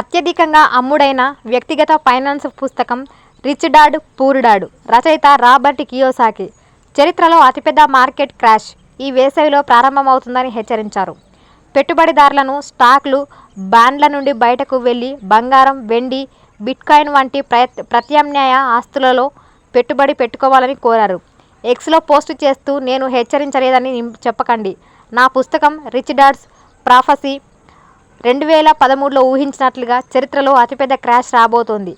అత్యధికంగా అమ్ముడైన వ్యక్తిగత ఫైనాన్స్ పుస్తకం రిచ్ డాడ్ పూర్ డాడ్ రచయిత రాబర్ట్ కియోసాకి చరిత్రలో అతిపెద్ద మార్కెట్ క్రాష్ ఈ వేసవిలో ప్రారంభమవుతుందని హెచ్చరించారు. పెట్టుబడిదారులను స్టాక్లు, బాండ్ల నుండి బయటకు వెళ్ళి బంగారం, వెండి, బిట్కాయిన్ వంటి ప్రత్యామ్నాయ ఆస్తులలో పెట్టుబడి పెట్టుకోవాలని కోరారు. ఎక్స్లో పోస్టు చేస్తూ నేను హెచ్చరించలేదని చెప్పకండి నా పుస్తకం రిచ్ డాడ్స్ ప్రాఫసీ రెండు వేల పదమూడులో ఊహించినట్లుగా చరిత్రలో అతిపెద్ద క్రాష్ రాబోతోంది.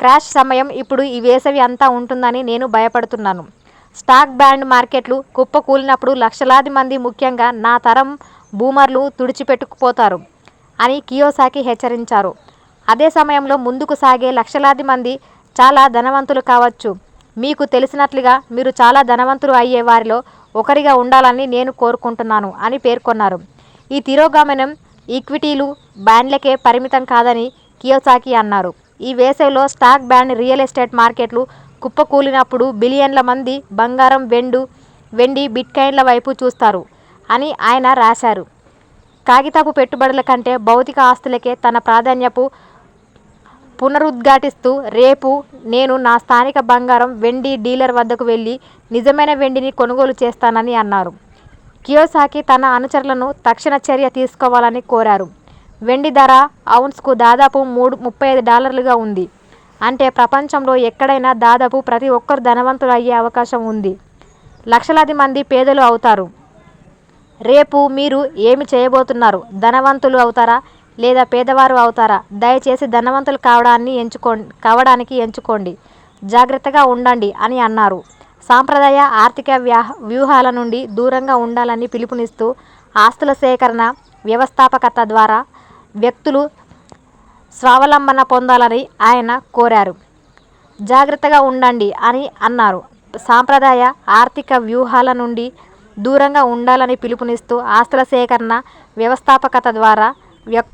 క్రాష్ సమయం ఇప్పుడు ఈ వేసవి అంతా ఉంటుందని నేను భయపడుతున్నాను. స్టాక్, బ్యాండ్ మార్కెట్లు కుప్పకూలినప్పుడు లక్షలాది మంది ముఖ్యంగా నా తరం బూమర్లు తుడిచిపెట్టుకుపోతారు అని కియోసాకి హెచ్చరించారు. అదే సమయంలో ముందుకు సాగే లక్షలాది మంది చాలా ధనవంతులు కావచ్చు. మీకు తెలిసినట్లుగా మీరు చాలా ధనవంతులు అయ్యే వారిలో ఒకరిగా ఉండాలని నేను కోరుకుంటున్నాను అని పేర్కొన్నారు. ఈ తిరోగమనం ఈక్విటీలు, బాండ్లకే పరిమితం కాదని కియోసాకి అన్నారు. ఈ వేసవిలో స్టాక్, బాండ్, రియల్ ఎస్టేట్ మార్కెట్లు కుప్పకూలినప్పుడు బిలియన్ల మంది బంగారం, వెండు వెండి, బిట్కాయిన్ల వైపు చూస్తారు అని ఆయన రాశారు. కాగితపు పెట్టుబడుల కంటే భౌతిక ఆస్తులకే తన ప్రాధాన్యపు పునరుద్ఘాటిస్తూ రేపు నేను నా స్థానిక బంగారం, వెండి డీలర్ వద్దకు వెళ్ళి నిజమైన వెండిని కొనుగోలు చేస్తానని అన్నారు. కియోసాకి తన అనుచరులను తక్షణ చర్య తీసుకోవాలని కోరారు. వెండి ధర ఔన్స్కు దాదాపు మూడు ముప్పై ఐదు డాలర్లుగా ఉంది. అంటే ప్రపంచంలో ఎక్కడైనా దాదాపు ప్రతి ఒక్కరు ధనవంతులు అయ్యే అవకాశం ఉంది. లక్షలాది మంది పేదలు అవుతారు. రేపు మీరు ఏమి చేయబోతున్నారు? ధనవంతులు అవుతారా? లేదా పేదవారు అవుతారా? దయచేసి ధనవంతులు కావడాన్ని ఎంచుకో కావడానికి ఎంచుకోండి. జాగ్రత్తగా ఉండండి అని అన్నారు. సాంప్రదాయ ఆర్థిక వ్యూహాల నుండి దూరంగా ఉండాలని పిలుపునిస్తూ ఆస్తుల సేకరణ, వ్యవస్థాపకత ద్వారా వ్యక్తులు స్వావలంబన పొందాలని ఆయన కోరారు. జాగ్రత్తగా ఉండండి అని అన్నారు. సాంప్రదాయ ఆర్థిక వ్యూహాల నుండి దూరంగా ఉండాలని పిలుపునిస్తూ ఆస్తుల సేకరణ, వ్యవస్థాపకత ద్వారా వ్యక్